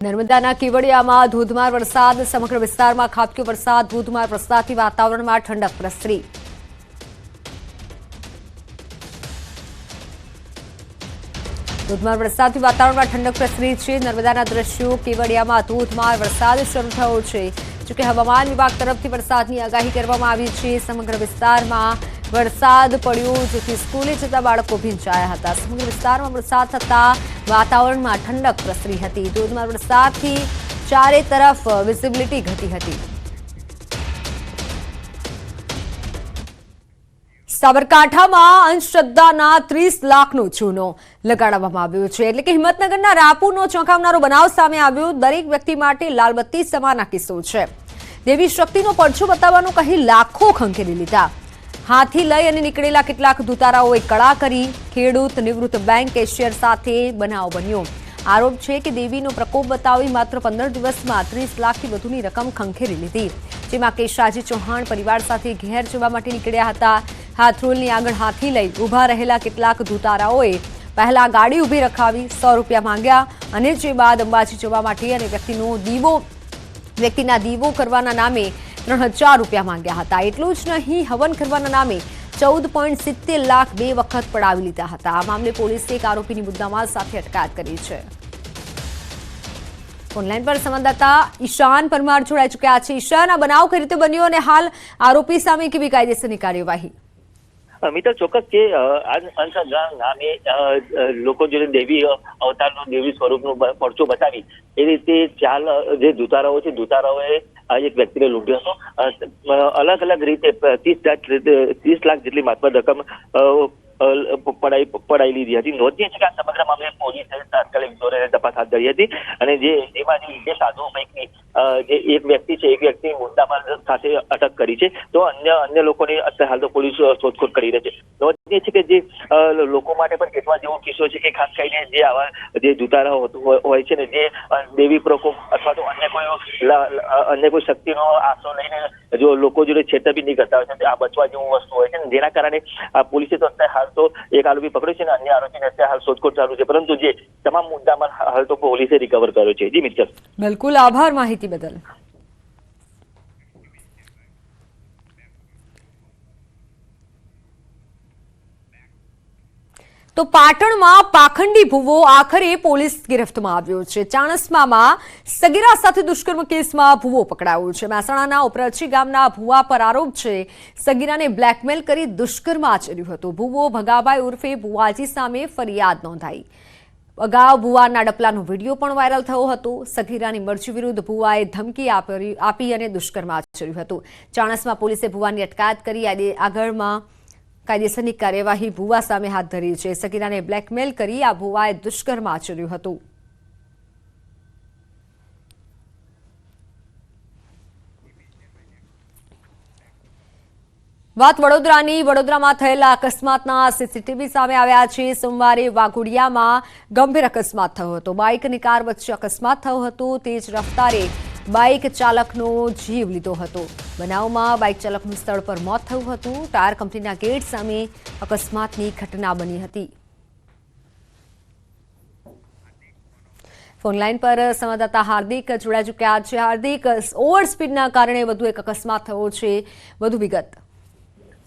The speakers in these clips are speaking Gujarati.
નર્મદાના કેવડિયામાં ધોધમાર વરસાદ, સમગ્ર વિસ્તારમાં ખાબક્યો વરસાદ, ધોધમાર વરસાદથી વાતાવરણમાં ઠંડક પ્રસરી. ધોધમાર વરસાદથી વાતાવરણમાં ઠંડક પ્રસરી છે. નર્મદાના દ્રશ્યો, કેવડિયામાં ધોધમાર વરસાદ શરૂ થયો છે. જોકે હવામાન વિભાગ તરફથી વરસાદની આગાહી કરવામાં આવી છે. સમગ્ર વિસ્તારમાં વરસાદ પડ્યો, જેથી સ્કૂલે જતા બાળકો ભીંચાયા હતા. સમગ્ર વિસ્તારમાં વરસાદ થતા વાતાવરણમાં ઠંડક પ્રસરી હતી. ધોધમાર વરસાદથી ચારે તરફ વિઝિબિલિટી ઘટી હતી. સાબરકાંઠામાં અંધશ્રદ્ધાના ત્રીસ લાખનો ચૂનો લગાડવામાં આવ્યો છે. એટલે કે હિંમતનગરના રાપુરનો ચોંકાવનારો બનાવ સામે આવ્યો. દરેક વ્યક્તિ માટે લાલબત્તી સમાના કિસ્સો છે. દેવી શક્તિનો પડછો બતાવવાનું કહી લાખો ખંખેરી લીધા. હાથી લઈ અને નીકળેલા કેટલાક દુતારાઓએ કળા કરી ખેડૂત નિવૃત્ત બેંક કેશિયર સાથે બનાવ બન્યો. આરોપ છે કે દેવીનો પ્રકોપ બતાવી માત્ર પંદર દિવસમાં ત્રીસ લાખથી વધુની રકમ ખંખેરી લીધી. જેમાં કેશાજી ચૌહાણ પરિવાર સાથે ઘેર જવા માટે નીકળ્યા હતા. હાથરોલની આગળ હાથી લઈ ઊભા રહેલા કેટલાક દુતારાઓએ પહેલા ગાડી ઊભી રખાવી સો રૂપિયા માંગ્યા અને જે બાદ અંબાજી જવા માટે અને વ્યક્તિનો દીવો વ્યક્તિના દીવો કરવાના નામે ત્રણ હજાર રૂપિયા માંગ્યા હતા. એટલું જ નહીં, હવન કરવાના નામે ચૌદ પોઈન્ટ સિત્તેર લાખ બે વખત પડાવી લીધા હતા. આ મામલે પોલીસે એક આરોપીની મુદ્દામાલ સાથે અટકાયત કરી છે. ઓનલાઈન પર સંવાદદાતા ઈશાન પરમાર જોડાઈ ચુક્યા છે. ઈશાન, આ બનાવ કઈ રીતે બન્યો અને હાલ આરોપી સામે કેવી કાયદેસરની કાર્યવાહી? મિત્ર ચોક્કસ કે નામે લોકો જે દેવી અવતારનો દેવી સ્વરૂપનો પરચો બતાવી. એ રીતે ચાલ, જે દુતારાઓ છે દુતારાઓએ એક વ્યક્તિને લૂંટ્યો હતો. અલગ અલગ રીતે ત્રીસ ત્રીસ લાખ જેટલી માત્ર રકમ પડાઈ પડાઈ લીધી હતી. નોંધીએ છે કે આ સમગ્ર મામલે પોલીસે તાત્કાલિક ધોરણે તપાસ હાથ ધરી હતી અને જે એમાં જે સાધુ પૈકી જે એક વ્યક્તિ છે, એક વ્યક્તિ મુદ્દામાલ સાથે અટક કરી છે, તો અન્ય અન્ય લોકોની અત્યારે હાલ તો પોલીસ શોધખોળ કરી રહી છે. નોંધનીય છે કે જે લોકો માટે પણ કેટલા જેવો કિસ્સો છે કે ખાસ કરીને જે આવા, જે હોતું હોય- છે ને, જે દેવી પ્રકોપ અથવા તો અન્ય કોઈ અન્ય કોઈ શક્તિનો આશરો લઈને જો લોકો જોડે છેતરપિંડી કરતા હોય છે, આ બચવા જેવું વસ્તુ હોય છે ને, જેના કારણે આ પોલીસે તો અત્યારે હાલ તો એક આરોપી પકડ્યો છે ને, અન્ય આરોપીને અત્યારે હાલ શોધખોળ ચાલુ છે. પરંતુ જે તમામ મુદ્દામાં હાલ તો પોલીસે રિકવર કર્યો છે. જી મિત્ર. બિલકુલ આભાર માહિતી બદલ. તો પાટણમાં પાખંડી ભૂવો આખરે પોલીસ ગિરફ્તમાં આવ્યો છે. ચાણસ્મામાં સગીરા સાથે દુષ્કર્મ કેસમાં ભૂવો પકડાયો છે. મહેસાણાના ઉપરચી ગામના ભૂવા પર આરોપ છે, સગીરાને બ્લેકમેલ કરી દુષ્કર્મ આચર્યું હતું. ભૂવો ભગાભાઈ ઉર્ફે ભુવાજી સામે ફરિયાદ નોંધાઈ. અગાઉ ભુવાના ડપલાનો વીડિયો પણ વાયરલ થયો હતો. સગીરાની મરજી વિરુદ્ધ ભુવાએ ધમકી આપી અને દુષ્કર્મ આચર્યું હતું. ચાણસમાં પોલીસે ભુવાની અટકાયત કરી. આગળમાં કાયદેસરની કાર્યવાહી ભુવા સામે હાથ ધરી છે. સગીરાને બ્લેકમેલ કરી આ ભુવાએ દુષ્કર્મ આચર્યું હતું. વાત વડોદરાની. વડોદરામાં થયેલા અકસ્માતના સીસીટીવી સામે આવ્યા છે. સોમવારે વાઘોડિયામાં ગંભીર અકસ્માત થયો હતો. બાઇક અને કાર વચ્ચે અકસ્માત થયો હતો. તેજ રફતારે બાઇક ચાલકનો જીવ લીધો હતો. બનાવમાં બાઇક ચાલકનું સ્થળ પર મોત થયું હતું. ટાયર કંપનીના ગેટ સામે અકસ્માતની ઘટના બની હતી. ફોનલાઈન પર સંવાદદાતા હાર્દિક જોડાઈ ચૂક્યા છે. હાર્દિક, ઓવર સ્પીડના કારણે વધુ એક અકસ્માત થયો છે. વધુ વિગત.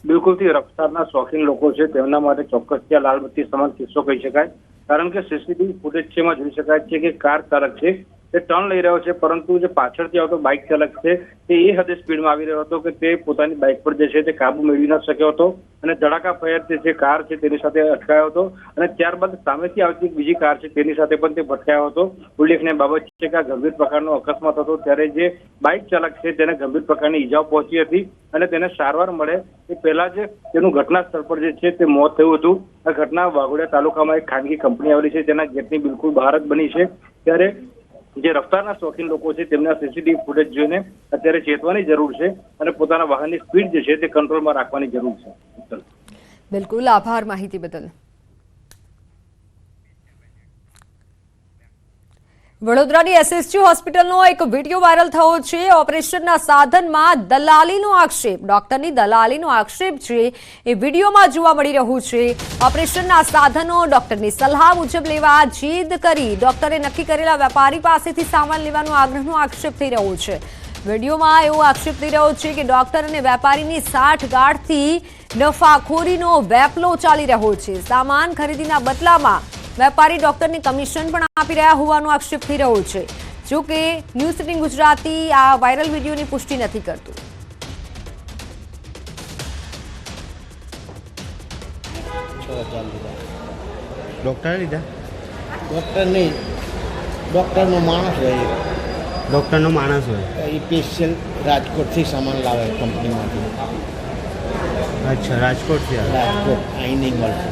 બિલકુલથી રફતારના શોખીન લોકો છે. તેમના માટે ચોક્કસ ત્યાં લાલબત્તી સમાન કિસ્સો કહી શકાય. કારણ કે સીસીટીવી ફૂટેજ છે જોઈ શકાય છે કે કાર ચાલક છે. તે ટર્ન લઈ રહ્યો છે, પરંતુ જે પાછળથી આવતો બાઇક ચાલક છે તે એ હદે સ્પીડમાં આવી રહ્યો હતો કે તે પોતાની બાઇક પર જે છે તે કાબુ મેળવી ન શક્યો હતો અને ધડાકા ફેર જે કાર છે તેની સાથે અટકાયો હતો અને ત્યારબાદ સામેથી આવતી બીજી કાર છે તેની સાથે પણ તે ભટકાયો હતો. ઉલ્લેખનીય બાબત છે કે આ ગંભીર પ્રકારનો અકસ્માત હતો. ત્યારે જે બાઇક ચાલક છે તેને ગંભીર પ્રકારની ઈજાઓ પહોંચી હતી અને તેને સારવાર મળે એ પહેલા જ તેનું ઘટના સ્થળ પર જે છે તે મોત થયું હતું. આ ઘટના વાઘોડિયા તાલુકામાં એક ખાનગી કંપની આવેલી છે. તેના ગેટની બિલકુલ બહાર જ બની છે. ત્યારે જે રફતારના શોખીન લોકો છે, તેમના સીસીટીવી ફૂટેજ જોઈને અત્યારે ચેતવાની જરૂર છે અને પોતાના વાહનની સ્પીડ જે છે તે કંટ્રોલમાં રાખવાની જરૂર છે. બિલકુલ. આભાર માહિતી બદલ. વડોદરાની એસએસજી હોસ્પિટલનો એક વીડિયો વાયરલ થયો છે. ઓપરેશનના સાધનમાં દલાલીનો આક્ષેપ. ડોક્ટરની દલાલીનો આક્ષેપ છે એ વિડીયોમાં જોવા મળી રહ્યું છે. ઓપરેશનના સાધનો ડોક્ટરની સલાહ મુજબ લેવા જીદ કરી ડોક્ટરે નક્કી કરેલા વેપારી પાસેથી સામાન લેવાનો આગ્રહનો આક્ષેપ થઈ રહ્યો છે. વિડીયોમાં એવો આક્ષેપ થઈ રહ્યો છે કે ડોક્ટર અને વેપારીની સાઠગાંઠથી નફાખોરીનો વેપલો ચાલી રહ્યો છે. સામાન ખરીદીના બદલામાં વેપારી ડોક્ટરને કમિશન પણ આપી રહ્યા હોવાનો આક્ષેપ થઈ રહ્યો છે. જો કે ન્યૂઝ સિટિંગ ગુજરાતી આ વાયરલ વિડીયોની પુષ્ટિ નથી કરતું. ડોક્ટર લીધા? ડૉક્ટરે નહીં. ડૉક્ટરનો માણસ હોય ડોક્ટરનો માણસ હોય? એ સ્પેશિયલ રાજકોટથી સામાન લાવે કંપનીમાંથી. અચ્છા રાજકોટથી રાજકોટ આઈનિંગ મળશે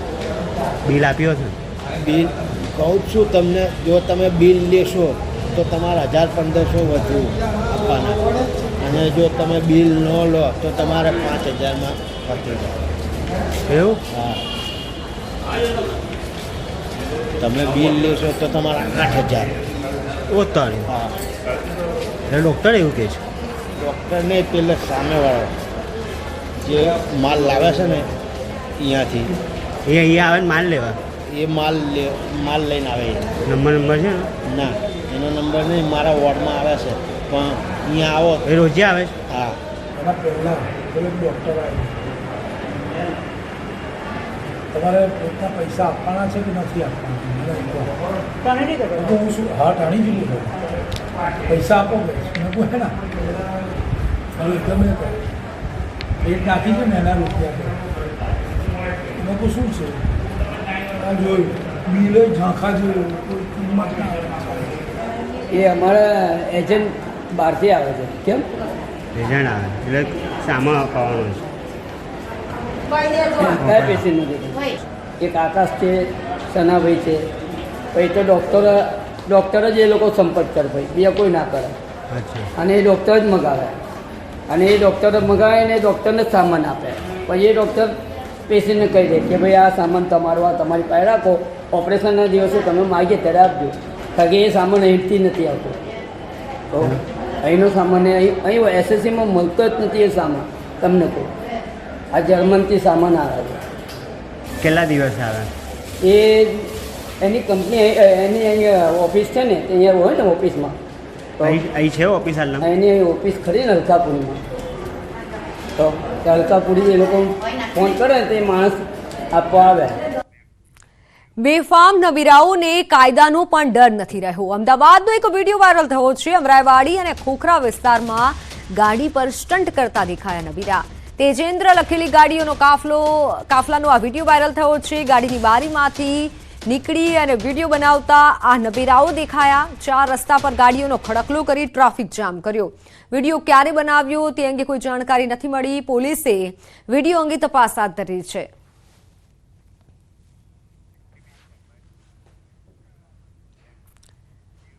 બિલ આપ્યો છે બિલ કહું છું તમને જો તમે બિલ લેશો તો તમારે હજાર પંદરસો વધુ આપવાના. અને જો તમે બિલ ન લો તો તમારે પાંચ હજારમાં પતી જાય. એવું? હા. તમે બિલ લેશો તો તમારા આઠ હજાર. ઓતર હા. એટલે ડૉક્ટર એવું કહે છે? ડૉક્ટર નહીં પેલે સામેવાળો. જે માલ લાવે છે ને અહીંયાથી એ અહીંયા આવે ને માલ લેવા. એ માલ લે માલ લઈને આવે નંબર નંબર છે ના એનો નંબર નહીં મારા વોર્ડમાં આવે છે. પણ અહીંયા આવો. એ રોજે આવે છે? હા. એના પહેલાં પેલો ડૉક્ટર આવ્યો તમારે પોતા પૈસા આપવાના છે કે નથી આપવાના? તો હું શું હા ટાણી જ લીધો પૈસા આપો હે ના. હવે ગમે પેટ નાખી છે ને એના રૂપિયા તો. મેં શું છે? આ જોયું બિલે ઝાંખા જોયું કોઈ કિંમત ના એ અમારા એજન્ટ બહારથી આવે છે. કેમ? એજન્ટ આવે. એટલે સામાન અપાવવાનો છે. કયા પેશન્ટનું નથી. એક આકાશ છે સનાભાઈ છે. પછી તો ડૉક્ટર ડૉક્ટર જ એ લોકો સંપર્ક કરે ભાઈ. બીજા કોઈ ના કરે. અને એ ડૉક્ટર જ મગાવે. અને એ ડૉક્ટર મગાવે ને ડૉક્ટરને જ સામાન આપે. પછી એ ડૉક્ટર પેશન્ટને કહી દે કે ભાઈ આ સામાન તમારો આ તમારી પાસે રાખો. ઓપરેશનના દિવસે તમે માગીએ ત્યારે આપજો કારણ કે એ સામાન અહીંથી નથી આવતો. તો અહીંનો સામાન અહીં અહીં એસએસસીમાં મળતો જ નથી એ સામાન. તમને કહું. આ જર્મનથી સામાન આવે છે. કેટલા દિવસ આવે? એ એની કંપની એની અહીંયા ઓફિસ છે ને અહીંયા હોય ને ઓફિસમાં. અહીં છે ઓફિસ એની અહીં ઓફિસ ખરી ને હલકાપુરીમાં. તો તે એ લોકો ફોન કરે તે માણસ આપવા આવે. બેફામ નબીરાઓને કાયદાનો પણ ડર નથી રહ્યો. અમદાવાદનો એક વીડિયો વાયરલ થયો છે. અમરાઈવાડી અને ખોખરા વિસ્તારમાં ગાડી પર સ્ટન્ટ કરતા દેખાયા નબીરા. તેજેન્દ્ર લખેલી ગાડીઓનો કાફલો કાફલાનો આ વીડિયો વાયરલ થયો છે. ગાડીની બારીમાંથી નીકળી અને વીડિયો બનાવતા આ નબીરાઓ દેખાયા. ચાર રસ્તા પર ગાડીઓનો ખડકલો કરી ટ્રાફિક જામ કર્યો. વીડિયો ક્યારે બનાવ્યો તે અંગે કોઈ જાણકારી નથી મળી. પોલીસે વીડિયો અંગે તપાસ હાથ ધરી છે.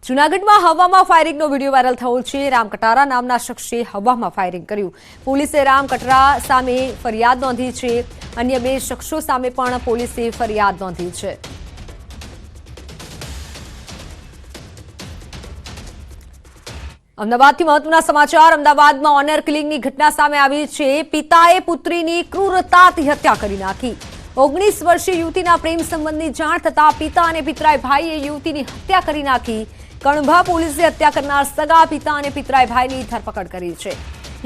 જૂનાગઢમાં હવામાં ફાયરિંગનો વીડિયો વાયરલ થયો છે. રામ કટારા નામના શખ્સે હવામાં ફાયરિંગ કર્યું. પોલીસે રામ કટરા સામે ફરિયાદ નોંધી છે. અન્ય બે શખ્સો સામે પણ પોલીસે ફરિયાદ નોંધી છે. અમદાવાદથી મહત્વના સમાચાર. અમદાવાદમાં ઓનર કિલિંગની ઘટના સામે આવી છે. પિતાએ પુત્રીની ક્રૂરતાથી હત્યા કરી નાખી. ઓગણીસ વર્ષીય યુવતીના પ્રેમ સંબંધની જાણ થતા પિતા અને પિતરાય ભાઈએ યુવતીની હત્યા કરી નાખી. કણભા પોલીસે હત્યા કરનાર સગા પિતા અને પિતરાય ભાઈની ધરપકડ કરી છે.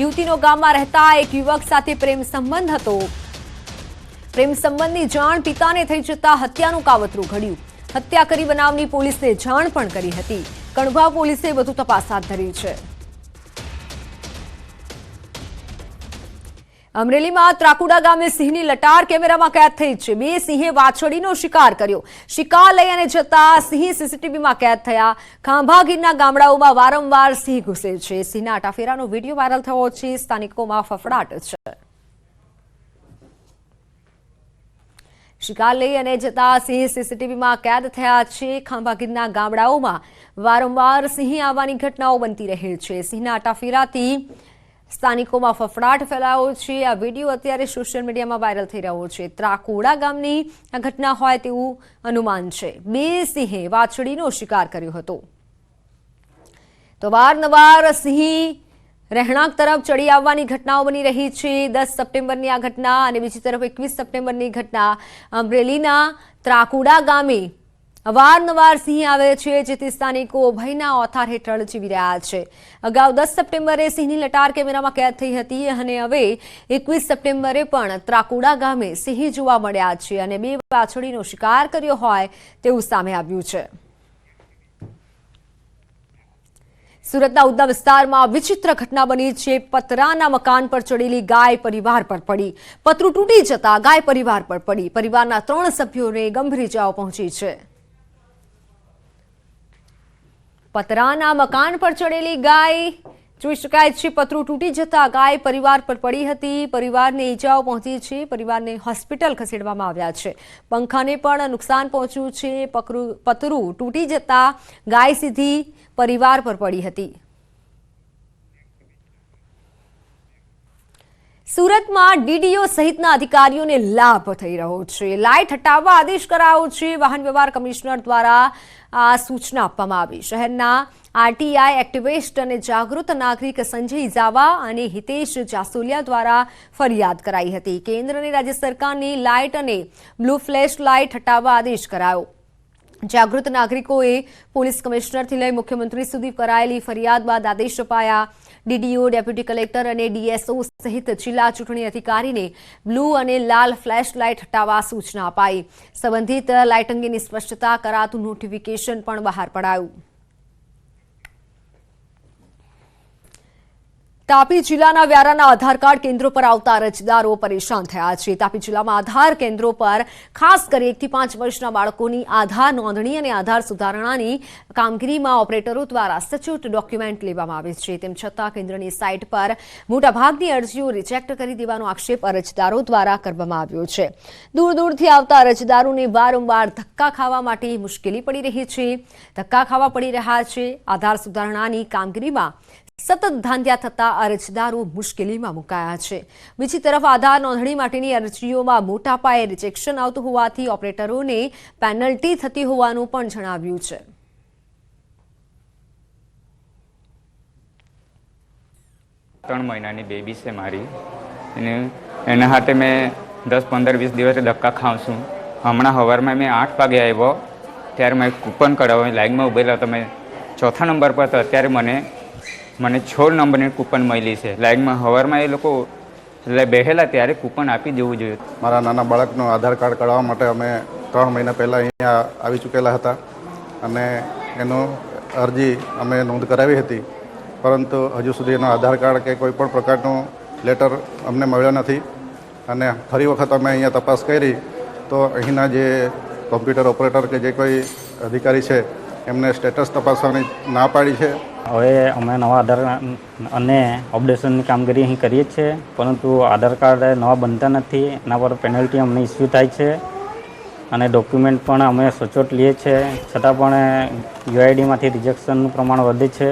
યુવતીનો ગામમાં રહેતા એક યુવક સાથે પ્રેમ સંબંધ હતો. પ્રેમ સંબંધની જાણ પિતાને થઈ જતા હત્યાનું કાવતરું ઘડ્યું. હત્યા કરી બનાવની પોલીસને જાણ પણ કરી હતી. કણભા પોલીસે વધુ તપાસ હાથ ધરી છે. અમરેલીમાં ત્રાકુડા ગામે સિંહની લટાર કેમેરામાં કેદ થઈ છે. બે સિંહે વાછડીનો શિકાર કર્યો. શિકાર લઈ અને જતા સિંહ સીસીટીવીમાં કેદ થયા. ખાંભાગીરના ગામડાઓમાં વારંવાર સિંહ ઘૂસે છે. સિંહના આટાફેરાનો વીડિયો વાયરલ થયો છે. સ્થાનિકોમાં ફફડાટ છે. શિકાર લઈ અને જતા સિંહ સીસીટીવીમાં કેદ થયા છે. ખાંભાગીરના ગામડાઓમાં વારંવાર સિંહ આવવાની ઘટનાઓ બનતી રહે છે. સિંહના આટાફેરાથી સ્થાનિકોમાં ફફડાટ ફેલાયો છે. આ વીડિયો અત્યારે સોશિયલ મીડિયામાં વાયરલ થઈ રહ્યો છે. ત્રાકોડા ગામની આ ઘટના હોય તેવું અનુમાન છે. બે સિંહે વાછડીનો શિકાર કર્યો હતો. તો વારંવાર સિંહ રહેણાંક તરફ ચડી આવવાની ઘટનાઓ બની રહી છે. દસ સપ્ટેમ્બરની આ ઘટના અને બીજી તરફ એકવીસ સપ્ટેમ્બરની ઘટના. અમરેલીના ત્રાકુડા ગામે અવારનવાર સિંહ આવે છે, જેથી સ્થાનિકો ભયના ઓથાર હેઠળ જીવી રહ્યા છે. અગાઉ દસ સપ્ટેમ્બરે સિંહની લટાર કેમેરામાં કેદ થઈ હતી અને હવે એકવીસ સપ્ટેમ્બરે પણ ત્રાકુડા ગામે સિંહ જોવા મળ્યા છે અને બે વાછડીનો શિકાર કર્યો હોય તેવું સામે આવ્યું છે. સુરતના ઉધના વિસ્તારમાં વિચિત્ર ઘટના બની છે. પતરાના મકાન પર ચડેલી ગાય પરિવાર પર પડી. પતરું તૂટી જતા ગાય પરિવાર પર પડી. પરિવારના ત્રણ સભ્યોને ગંભીર ઇજાઓ પહોંચી છે. પતરાના મકાન પર ચડેલી ગાય જોઈ શકાય છે પતરું તૂટી જતા ગાય પરિવાર પર પડી હતી. પરિવારને ઈજાઓ પહોંચી છે, પરિવારને હોસ્પિટલ ખસેડવામાં આવ્યા છે. પંખાને પણ નુકસાન પહોંચ્યું છે પતરું તૂટી જતા ગાય સીધી પરિવાર પર પડી હતી. સુરતમાં ડીડીઓ સહિતના અધિકારીઓને લાભ થઈ રહ્યો છે. લાઇટ હટાવવા આદેશ કરાયો છે. વાહન વ્યવહાર કમિશનર દ્વારા આ સૂચના આપવામાં આવી. શહેરના આરટીઆઈ એક્ટિવિસ્ટ અને જાગૃત નાગરિક સંજય ઇઝાવા અને હિતેશ જાસોલિયા દ્વારા ફરિયાદ કરાઈ હતી. કેન્દ્ર અને રાજ્ય સરકારની લાઇટ અને બ્લુ ફ્લેશ લાઇટ હટાવવા આદેશ કરાયો. જાગૃત નાગરિકોએ પોલીસ કમિશનરથી લઈ મુખ્યમંત્રી સુધી કરાયેલી ફરિયાદ બાદ આદેશ અપાયા. ડીડીઓ ડેપ્યુટી કલેક્ટર અને ડીએસઓ સહિત જિલ્લા ચૂંટણી અધિકારીને બ્લુ અને લાલ ફ્લેશ લાઇટ હટાવવા સૂચના અપાઈ. સંબંધિત લાઇટ અંગેની સ્પષ્ટતા કરાતું નોટિફિકેશન પણ બહાર પડાયું. તાપી જિલ્લાના વ્યારાના આધાર કાર્ડ કેન્દ્રો પર આવતા અરજદારો પરેશાન થયા છે. તાપી જિલ્લામાં આધાર કેન્દ્રો પર ખાસ કરી એકથી પાંચ વર્ષના બાળકોની આધાર નોંધણી અને આધાર સુધારણાની કામગીરીમાં ઓપરેટરો દ્વારા સચોટ ડોક્યુમેન્ટ લેવામાં આવે છે. તેમ છતાં કેન્દ્રની સાઇટ પર મોટાભાગની અરજીઓ રિજેક્ટ કરી દેવાનો આક્ષેપ અરજદારો દ્વારા કરવામાં આવ્યો છે. દૂર દૂરથી આવતા અરજદારોને વારંવાર ધક્કા ખાવા માટે મુશ્કેલી પડી રહી છે. ધક્કા ખાવા પડી રહ્યા છે. આધાર સુધારણાની કામગીરીમાં સતત ધાંધ્યા થતા અરજદારો મુશ્કેલીમાં મુકાયા છે. બીજી તરફ આધાર નોંધણી માટેની અરજીઓમાં મોટા પાયે રિજેક્શન આવતું હોવાથી ઓપરેટરોને પેનલ્ટી થતી હોવાનું પણ જણાવ્યું છે. ત્રણ મહિનાની બેબી છે મારી. અને એના હાથે મેં દસ પંદર વીસ દિવસે ધક્કા ખાઉં છું. હમણાં સવારમાં મેં આઠ વાગે આવ્યો. ત્યારે મેં કૂપન કઢાવ્યો. લાઈનમાં ઉભેલા. તમે ચોથા નંબર પર તો અત્યારે મને મને છોડ નંબરની કૂપન મળી છે. લાઈનમાં હવારમાં એ લોકો એટલે બેહેલા ત્યારે કૂપન આપી દેવું જોઈએ. મારા નાના બાળકનું આધાર કાર્ડ કાઢવા માટે અમે ત્રણ મહિના પહેલાં અહીંયા આવી ચૂકેલા હતા અને એનું અરજી અમે નોંધ કરાવી હતી. પરંતુ હજુ સુધી એનો આધાર કાર્ડ કે કોઈ પણ પ્રકારનું લેટર અમને મળ્યો નથી અને ફરી વખત અમે અહીંયા તપાસ કરી તો અહીંના જે કોમ્પ્યુટર ઓપરેટર કે જે કોઈ અધિકારી છે એમને સ્ટેટસ તપાસવાની ના પાડી છે. હવે અમે નવા આધાર અને અપડેશનની કામગીરી અહીં કરીએ છીએ, પરંતુ આધાર કાર્ડ નવા બનતા નથી, એના પર પેનલ્ટી અમને ઇસ્યુ થાય છે. અને ડોક્યુમેન્ટ પણ અમે સચોટ લઈએ છીએ છતાં પણ યુઆઈડીમાંથી રિજેક્શનનું પ્રમાણ વધે છે.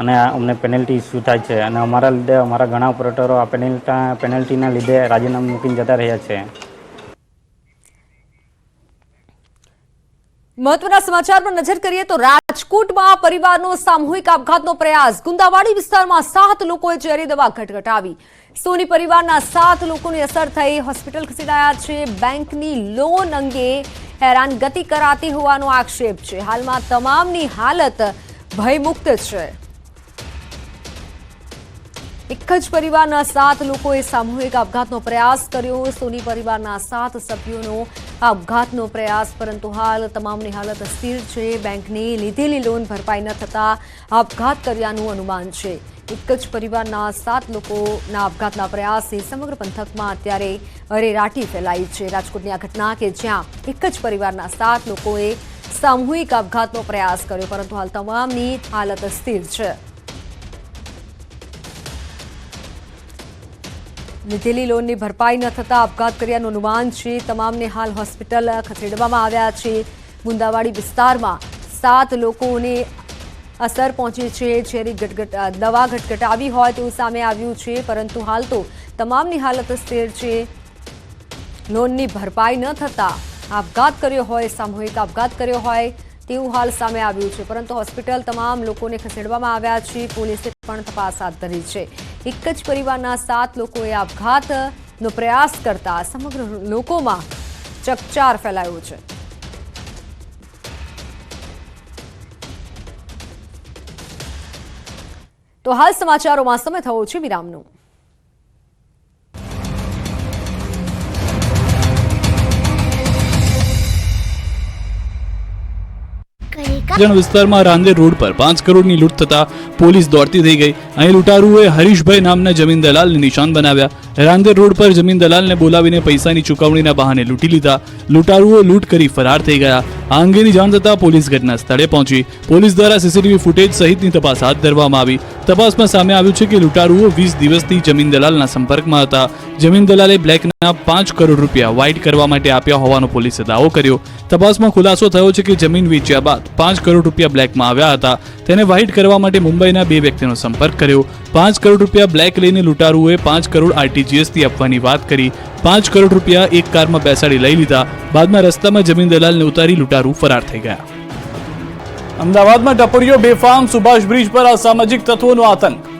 અને અમને પેનલ્ટી ઇસ્યુ થાય છે. અને અમારા લીધે અમારા ઘણા ઓપરેટરો આ પેનલ્ટા પેનલ્ટીના લીધે રાજીનામું મૂકીને જતા રહ્યા છે. મહત્વના સમાચાર પર નજર કરીએ તો રાજકોટમાં પરિવારનો સામૂહિક આપઘાતનો પ્રયાસ. ગુંદાવાડી વિસ્તારમાં સાત લોકોએ ઝેરી દવા ઘટઘટાવી. સોની પરિવારના સાત લોકોની અસર થઈ. હોસ્પિટલ ખસેડાયા છે. બેંકની લોન અંગે હેરાનગતિ કરાતી હોવાનો આક્ષેપ છે. હાલમાં તમામની હાલત ભયમુક્ત છે. એક જ પરિવારના સાત લોકોએ સામૂહિક આપઘાતનો પ્રયાસ કર્યો. સોની પરિવારના સાત સભ્યોનો આપઘાતનો પ્રયાસ, પરંતુ હાલ તમામની હાલત અસ્થિર છે. બેંકની લીધેલી લોન ભરપાઈ ન થતા આપઘાત કર્યાનું અનુમાન છે. એક જ પરિવારના સાત લોકોના આપઘાતના પ્રયાસે સમગ્ર પંથકમાં અત્યારે અરેરાટી ફેલાઈ છે. રાજકોટની આ ઘટના કે જ્યાં એક જ પરિવારના સાત લોકોએ સામૂહિક આપઘાતનો પ્રયાસ કર્યો, પરંતુ હાલ તમામની હાલત અસ્થિર છે. લીધેલી લોનની ભરપાઈ ન થતા આપઘાત કર્યાનું અનુમાન છે. તમામને હાલ હોસ્પિટલ ખસેડવામાં આવ્યા છે. ગુંદાવાડી વિસ્તારમાં સાત લોકોને અસર પહોંચી છે. ઝેરી ગટગટ દવા ઘટઘટાવી હોય તેવું સામે આવ્યું છે. પરંતુ હાલ તો તમામની હાલત સ્થિર છે. લોનની ભરપાઈ ન થતા આપઘાત કર્યો હોય, સામૂહિક આપઘાત કર્યો હોય તેવું હાલ સામે આવ્યું છે. પરંતુ હોસ્પિટલ તમામ લોકોને ખસેડવામાં આવ્યા છે. પોલીસે પણ તપાસ હાથ ધરી છે. એક જ પરિવારના સાત લોકોએ આપઘાતનો પ્રયાસ કરતા સમગ્ર લોકોમાં ચકચાર ફેલાયો છે. તો હાલ સમાચારોમાં સમય થયો છે વિરામનો. જણ વિસ્તારમાં રાંદેર રોડ પર પાંચ કરોડની લૂંટ થતા પોલીસ દોડતી થઈ ગઈ. અહીં લૂંટારુઓએ હરીશભાઈ નામના જમીન દલાલને નિશાન બનાવ્યા. રાંદેર રોડ પર જમીન દલાલને બોલાવીને પૈસાની ચૂકવણીના બહાને લૂંટી લીધા. લૂંટારુઓ લૂંટ કરી ફરાર થઈ ગયા. આ અંગેની જાણ થતાં પોલીસ ઘટના સ્થળે પહોંચી. પોલીસ દ્વારા સીસીટીવી ફૂટેજ સહિતની તપાસ હાથ ધરવામાં આવી. તપાસમાં સામે આવ્યું છે કે લૂંટારુઓ વીસ દિવસથી જમીન દલાલના સંપર્કમાં હતા. જમીન દલાલે બ્લેકના પાંચ કરોડ રૂપિયા વ્હાઇટ કરવા માટે આપ્યા હોવાનો પોલીસે દાવો કર્યો. તપાસમાં ખુલાસો થયો છે કે જમીન વેચ્યા બાદ પાંચ કરોડ રૂપિયા બ્લેકમાં આવ્યા હતા. તેને વ્હાઇટ કરવા માટે મુંબઈના બે વ્યક્તિનો સંપર્ક કર્યો. પાંચ કરોડ રૂપિયા બ્લેક લઈને લૂંટારુઓએ પાંચ કરોડ આરટીજીએસથી આપવાની વાત કરી. પાંચ કરોડ રૂપિયા એક કારમાં બેસાડી લઈ લીધા. બાદમાં રસ્તામાં જમીન દલાલને ઉતારી લૂંટારુ ફરાર થઈ ગયા. અમદાવાદમાં ટપરીઓ બેફામ, સુભાષ બ્રિજ પર અસામાજિક તત્વોનો આતંક.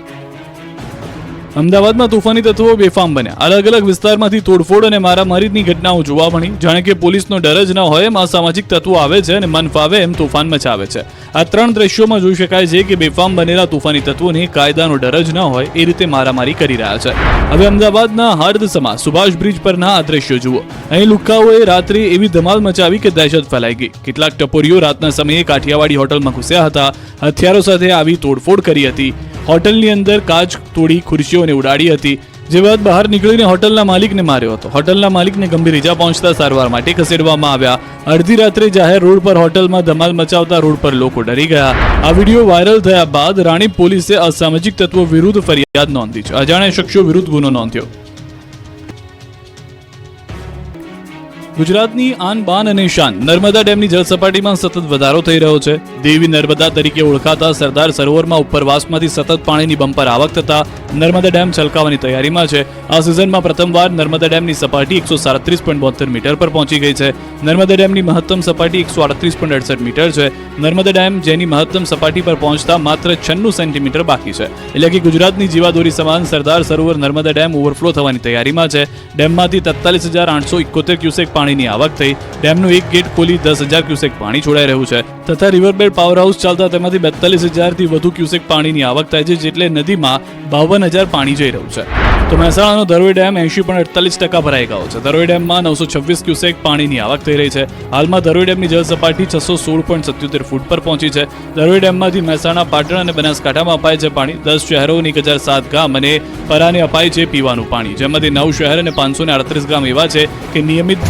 અમદાવાદમાં તોફાની તત્વો બેફામ બન્યા. અલગ અલગ વિસ્તારમાંથી તોડફોડ અને મારામારીની ઘટનાઓ જોવા મળી. જાણે કે પોલીસનો ડર જ ન હોય, એમ અસામાજિક તત્વો આવે છે અને મન ફાવે એમ તોફાન મચાવે છે. આ ત્રણ દ્રશ્યોમાં જોઈ શકાય છે કે બેફામ બનેલા તોફાની તત્વોને કાયદાનો ડર જ ન હોય, એ રીતે મારામારી કરી રહ્યા છે. હવે અમદાવાદના હર્દસમાં સુભાષ બ્રિજ પરના આ દ્રશ્યો જુઓ. અહીં લુક્કાઓએ રાત્રે એવી ધમાલ મચાવી કે દહેશત ફેલાઈ ગઈ. કેટલાક ટપોરીઓ રાતના સમયે કાઠિયાવાડી હોટલમાં ઘૂસ્યા હતા. હથિયારો સાથે આવી તોડફોડ કરી હતી. હોટલની અંદર કાચ તોડી ખુરશીઓને ઉડાડી હતી. જે બાદ બહાર નીકળીને હોટલના માલિકને માર્યો હતો. હોટલના માલિકને ગંભીર ઇજા પહોંચતા સારવાર માટે ખસેડવામાં આવ્યા. અડધી રાત્રે જાહેર રોડ પર હોટલમાં ધમાલ મચાવતા રોડ પર લોકો ડરી ગયા. આ વીડિયો વાયરલ થયા બાદ રાણીપ પોલીસે અસામાજિક તત્વો વિરુદ્ધ ફરિયાદ નોંધી છે. અજાણ્યા શખ્સો વિરુદ્ધ ગુનો નોંધ્યો. ગુજરાતની આન બાન અને શાન નર્મદા ડેમની જળસપાટીમાં સતત વધારો થઈ રહ્યો છે. દેવી નર્મદા તરીકે ઓળખાતા સરદાર સરોવરમાં ઉપરવાસમાંથી સતત પાણીની બમ્પર આવક થતા નર્મદા ડેમ છલકાવાની તૈયારીમાં છે. આ સિઝનમાં પ્રથમવાર નર્મદા ડેમની સપાટી એકસો સાડત્રીસ પોઈન્ટ બોતેર મીટર પર પહોંચી ગઈ છે. નર્મદા ડેમની મહત્તમ સપાટી એકસો આડત્રીસ પોઈન્ટ અડસઠ મીટર છે. નર્મદા ડેમ, જેની મહત્તમ સપાટી પર પહોંચતા માત્ર છન્નું સેન્ટીમીટર બાકી છે. એટલે કે ગુજરાતની જીવાદોરી સમાન સરદાર સરોવર નર્મદા ડેમ ઓવરફ્લો થવાની તૈયારીમાં છે. ડેમમાંથી તેતાલીસ હજાર આઠસો ઇકોતેર ક્યુસેક પાણીની આવક થઈ. ડેમનું એક ગેટ ખોલી દસ હજાર ક્યુસેક પાણી છોડાઈ રહ્યું છે. તથા રિવરબેડ પાવર હાઉસ ચાલતા તેમાંથી બેતાલીસ હજારથી વધુ ક્યુસેક પાણીની આવક થાય છે, જેટલે નદીમાં બાવન હજાર પાણી જઈ રહ્યું છે. તો મહેસાણાનો ધરોઈ ડેમ એંશી પણ અડતાલીસ ટકા ભરાઈ ગયો છે. ધરોઈ ડેમમાં નવસો છવ્વીસ ક્યુસેક પાણીની આવક થઈ રહી છે. હાલમાં ધરોઈ ડેમની જળ સપાટી છસો સોળ પોઈન્ટ સત્યોતેર ફૂટ પર પહોંચી છે. ધરોઈ ડેમમાંથી મહેસાણા, પાટણ અને બનાસકાંઠામાં અપાય છે પાણી. દસ શહેરો અને એક હજાર સાત ગામ અને પરાને અપાય છે પીવાનું પાણી. જેમાંથી નવ શહેર અને પાંચસો ને અડત્રીસ ગામ એવા છે કે નિયમિત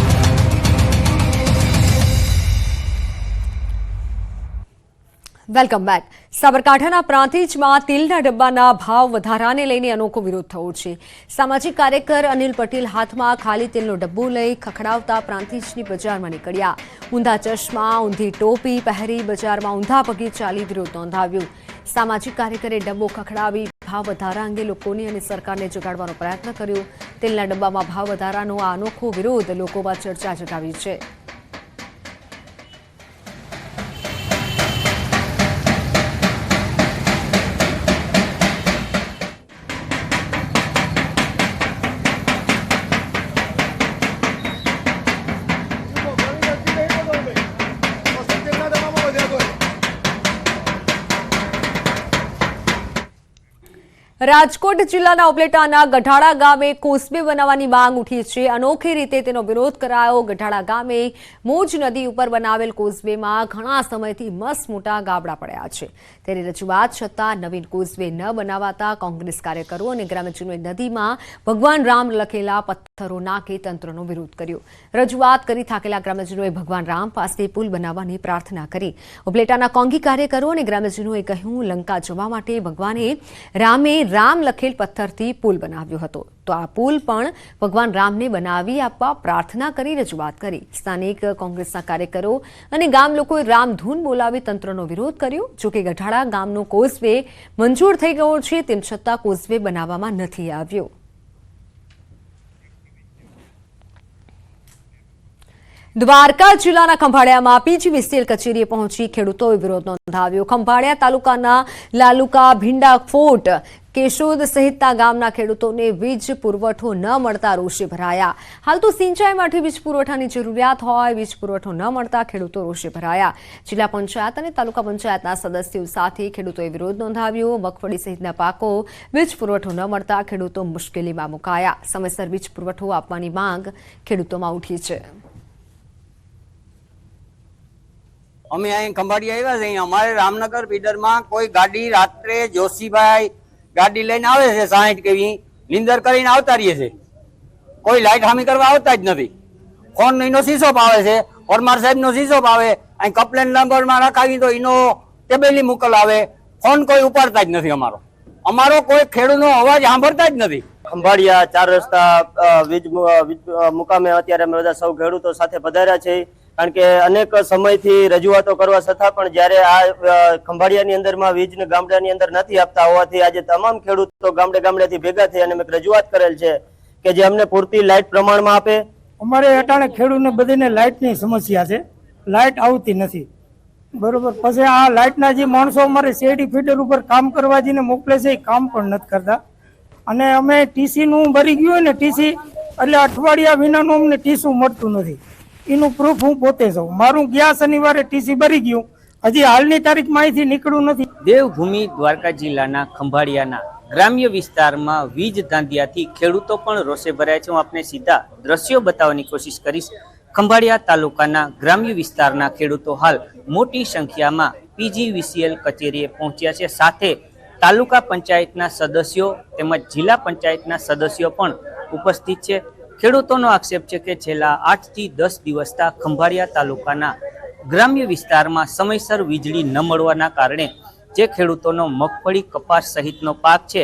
વેલકમ બેક સાબરકાંઠાના પ્રાંતિજમાં તેલના ડબ્બાના ભાવ વધારાને લઈને અનોખો વિરોધ થયો છે. સામાજિક કાર્યકર અનિલ પટેલ હાથમાં ખાલી તેલનો ડબ્બો લઈ ખખડાવતા પ્રાંતિજની બજારમાં નીકળ્યા. ઊંધા ચશ્મા, ઊંધી ટોપી પહેરી બજારમાં ઊંધા પગે ચાલી વિરોધ નોંધાવ્યો. સામાજિક કાર્યકરે ડબ્બો ખખડાવી ભાવ વધારા અંગે લોકોની અને સરકારને જગાડવાનો પ્રયત્ન કર્યો. તેલના ડબ્બામાં ભાવ વધારાનો આ અનોખો વિરોધ લોકોમાં ચર્ચા જગાવી છે. રાજકોટ જિલ્લાના ઉપલેટાના ગઢાળા ગામે કોસબે બનાવવાની માંગ ઉઠી છે. અનોખી રીતે તેનો વિરોધ કરાયો. ગઢાળા ગામે મોજ નદી ઉપર બનાવેલ કોઝવેમાં ઘણા સમયથી મસ્ત મોટા ગાબડા પડ્યા છે. તેની રજૂઆત છતાં નવીન કોઝવે ન બનાવાતા કોંગ્રેસ કાર્યકરો અને ગ્રામજનોએ નદીમાં ભગવાન રામ લખેલા પથ્થરો નાખી તંત્રનો વિરોધ કર્યો. રજૂઆત કરી થાકેલા ગ્રામજનોએ ભગવાન રામ પાસે પુલ બનાવવાની પ્રાર્થના કરી. ઉપલેટાના કોંગી કાર્યકરો અને ગ્રામજનોએ કહ્યું, લંકા જવા માટે ભગવાને રામે રામ લખેલ પથ્થરથી પુલ બનાવ્યો હતો. તો આ પુલ પણ ભગવાન રામને બનાવી આપવા પ્રાર્થના કરી, રજૂઆત કરી. સ્થાનિક કોંગ્રેસના કાર્યકરો અને ગામ લોકોએ રામધૂન બોલાવી તંત્રનો વિરોધ કર્યો. જોકે ગઢાળા ગામનો કોઝવે મંજૂર થઈ ગયો છે, તેમ છતાં કોઝવે બનાવવામાં નથી આવ્યો. દ્વારકા જિલ્લાના ખંભાળિયામાં પીજીવીસીએલ કચેરીએ પહોંચી ખેડૂતોએ વિરોધ નોંધાવ્યો. ખંભાળિયા તાલુકાના લાલુકા ભીંડા ફોર્ટ કેશોદ સહિતના ગામના ખેડૂતોને વીજ પુરવઠો ન મળતા રોષે ભરાયા. હાલ તો સિંચાઈ માટે વીજ પુરવઠાની જરૂરિયાત હોય, વીજ પુરવઠો ન મળતા ખેડૂતો રોષે ભરાયા. જિલ્લા પંચાયત અને તાલુકા પંચાયતના સદસ્યો સાથે ખેડૂતોએ વિરોધ નોંધાવ્યો. મગફળી સહિતના પાકો વીજ પુરવઠો ન મળતા ખેડૂતો મુશ્કેલીમાં મુકાયા. સમયસર વીજ પુરવઠો આપવાની માંગ ખેડૂતોમાં ઉઠી છે. અમે અહીં ખંભાળી આવ્યા છે. અમારે રામનગર બિડરમાં કોઈ ગાડી રાત્રે જોશીભાઈ ગાડી લઈને આવે છે સાહીઠ કેવી, નિંદર કરીને આવતા રહીએ છે. કોઈ લાઈટ હામી કરવા આવતા જ નથી. ફોન એનો શીશો આવે છે. પરમાર સાહેબ નો શીશો પાવે. અહીં કમ્પ્લેન નંબરમાં રખાવી તો એનો ટેબેલી મોકલાવે ફોન કોઈ ઉપાડતા જ નથી અમારો. અમારો કોઈ ખેડૂતનો અવાજ સાંભળતા જ નથી. ખંભાળિયા ચાર રસ્તા વીજ મુકામે અત્યારે અમે બધા સૌ ખેડૂતો સાથે પધાર્યા છે કારણ કે અનેક સમયથી રજૂઆતો કરવા છતાં પણ જ્યારે આ ખંભાળિયાની અંદરમાં વીજને ગામડાની અંદર નથી આપતા હોવાથી આજે તમામ ખેડૂતો ગામડે ગામડેથી ભેગા થઈ અને મેં રજૂઆત કરેલ છે કે જે અમને પૂરતી લાઇટ પ્રમાણમાં આપે. અમારે અટાણે ખેડૂતને બધીને લાઇટની સમસ્યા છે. લાઇટ આવતી નથી. બરોબર. પછી આ લાઇટના જે માણસો અમારે શેરડી ફીડર ઉપર કામ કરવા જઈને મોકલે છે, એ કામ પણ નથી કરતા. અને અમે ટીસીનું ભરી ગયું હોય ને ટીસી, એટલે અઠવાડિયા વિનાનું અમને ટીસું મળતું નથી. એનું પ્રૂફ હું પોતે જાઉં. મારું ગયા શનિવારે ટીસી ભરી ગયું. હજી હાલની તારીખમાં અહીંથી નીકળ્યું નથી. દેવભૂમિ દ્વારકા જિલ્લાના ખંભાળિયાના ગ્રામ્ય વિસ્તારમાં વીજ ધાંધિયાથી ખેડૂતો પણ રોષે ભરાયા છે. હું આપને સીધા દ્રશ્યો બતાવવાની કોશિશ કરીશ. ખંભાળિયા તાલુકાના ગ્રામ્ય વિસ્તારના ખેડૂતો હાલ મોટી સંખ્યામાં પીજીવીસીએલ કચેરીએ પહોંચ્યા છે. સાથે તાલુકા પંચાયતના સદસ્યો તેમજ જિલ્લા પંચાયતના સદસ્યો પણ ઉપસ્થિત છે. ખેડૂતોનો આક્ષેપ છે કે છેલ્લા આઠથી દસ દિવસના ખંભાળિયા તાલુકાના ગ્રામ્ય વિસ્તારમાં સમયસર વીજળી ન મળવાના કારણે જે ખેડૂતોનો મગફળી કપાસ સહિતનો પાક છે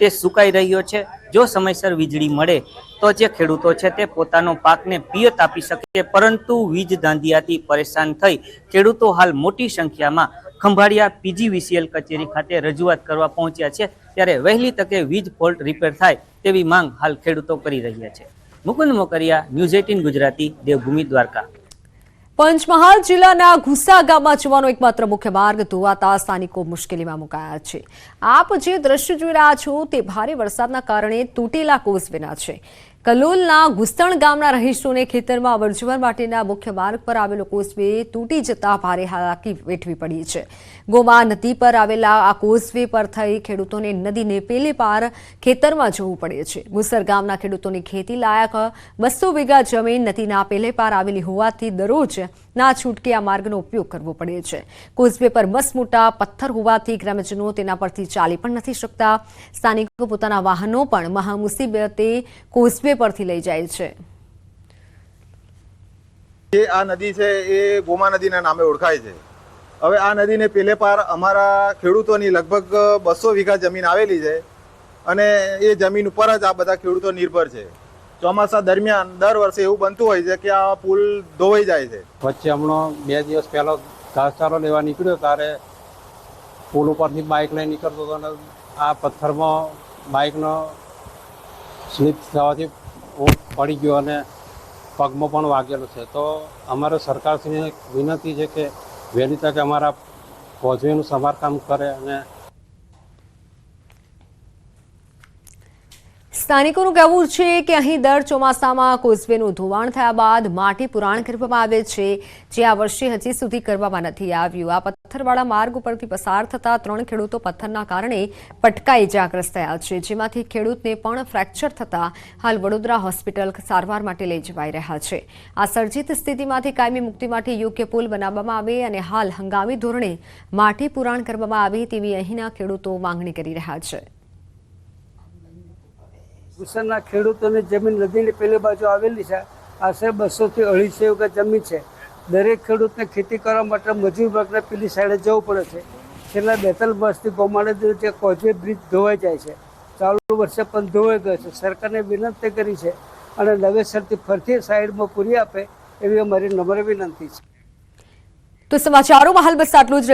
તે સુકાઈ રહ્યો છે. જો સમયસર વીજળી મળે તો જે ખેડૂતો છે તે પોતાનો પાકને પિયત આપી શકે પરંતુ વીજ ધાંધિયાથી પરેશાન થઈ ખેડૂતો હાલ મોટી સંખ્યામાં ખંભાળિયા પીજીવીસીએલ કચેરી ખાતે રજૂઆત કરવા પહોંચ્યા છે. ત્યારે વહેલી તકે વીજ ફોલ્ટ રિપેર થાય તેવી માંગ હાલ ખેડૂતો કરી રહ્યા છે. Mukund Mokariya news eighteen Gujarati, Devbhumi Dwarka. Panchmahal જિલ્લાના ઘુસા ગામમાં જવાનો એકમાત્ર મુખ્ય માર્ગ ધોવાતા સ્થાનિકો મુશ્કેલીમાં મુકાયા છે. આપ જે દ્રશ્ય જોઈ રહ્યા છો તે ભારે વરસાદના કારણે તૂટેલા કોઝવેના છે. કલોલના ગુસ્તણ ગામના રહીશોને ખેતરમાં અવરજવર માટેના મુખ્ય માર્ગ પર આવેલો કોઝવે તૂટી જતા ભારે હાલાકી વેઠવી પડી છે. ગોમા નદી પર આવેલા આ કોઝવે પર થઈ ખેડૂતોને નદીને પેલે પાર ખેતરમાં જવું પડે છે. મુસર ગામના ખેડૂતોની ખેતી લાયક બસો વીઘા જમીન નદીના પેલે પાર આવેલી હોવાથી દરરોજ ના છૂટકે આ માર્ગનો ઉપયોગ કરવો પડે છે. કોઝવે પર મસમોટા પથ્થર હોવાથી ગ્રામજનો તેના પરથી ચાલી પણ નથી શકતા. સ્થાનિકો પોતાના વાહનો પણ મહામુસીબતે કોઝવે પરથી લઈ જાય છે. જે આ નદી છે એ ગોમા નદીના નામે ઓળખાય છે. હવે આ નદીને પેલે પાર અમારા ખેડૂતોની લગભગ બસો વીઘા જમીન આવેલી છે અને એ જમીન ઉપર જ આ બધા ખેડૂતો નિર્ભર છે. ચોમાસા દરમિયાન દર વર્ષે એવું બનતું હોય છે કે આ પુલ ધોવાઈ જાય છે. વચ્ચે હમણાં બે દિવસ પહેલો ઘાસચારો લેવા નીકળ્યો ત્યારે પુલ ઉપરથી બાઇક લઈને નીકળતો હતો અને આ પથ્થરમાં બાઇકનો સ્લીપ થવાથી પડી ગયો અને પગમાં પણ વાગેલો છે. તો અમારે સરકારશ્રીને વિનંતી છે કે વહેલી તકે અમારા કોઝવેનું સમારકામ કરે અને સ્થાનિકોનું કહેવું છે કે અહીં દર ચોમાસામાં કોઝવેનું ધોવાણ થયા બાદ માટી પુરાણ કરવામાં આવે છે, જે આ વર્ષે હજી સુધી કરવામાં નથી આવ્યું. આ પથ્થરવાળા માર્ગ ઉપરથી પસાર થતા ત્રણ ખેડૂતો પથ્થરના કારણે પટકાઈ ઇજાગ્રસ્ત થયા છે, જેમાંથી ખેડૂતને પણ ફ્રેક્ચર થતા હાલ વડોદરા હોસ્પિટલ સારવાર માટે લઈ જવાઈ રહ્યા છે. આ સર્જિત સ્થિતિમાંથી કાયમી મુક્તિ માટે યોગ્ય પુલ બનાવવામાં આવે અને હાલ હંગામી ધોરણે માટી પુરાણ કરવામાં આવે તેવી અહીંના ખેડૂતો માંગણી કરી રહ્યા છે. ગુસરના ખેડૂતોની જમીન નદીની પેલી બાજુ આવેલી છે. આશરે બસોથી અઢીસો વીઘા જમીન છે. દરેક ખેડૂતને ખેતી કરવા માટે મજૂર વર્ગને પેલી સાઈડે જવું પડે છે. છેલ્લા બે ત્રણ વર્ષથી ગોમાડે જે કોઝવે બ્રિજ ધોવાઈ જાય છે. ચાલુ વર્ષે પણ ધોવાઈ ગયો છે. સરકારને વિનંતી કરી છે અને નવેસરથી ફરીથી સાઈડમાં પૂરી આપે એવી અમારી નમ્ર વિનંતી છે. તો સમાચારોમાં હાલ બસ આટલું જ.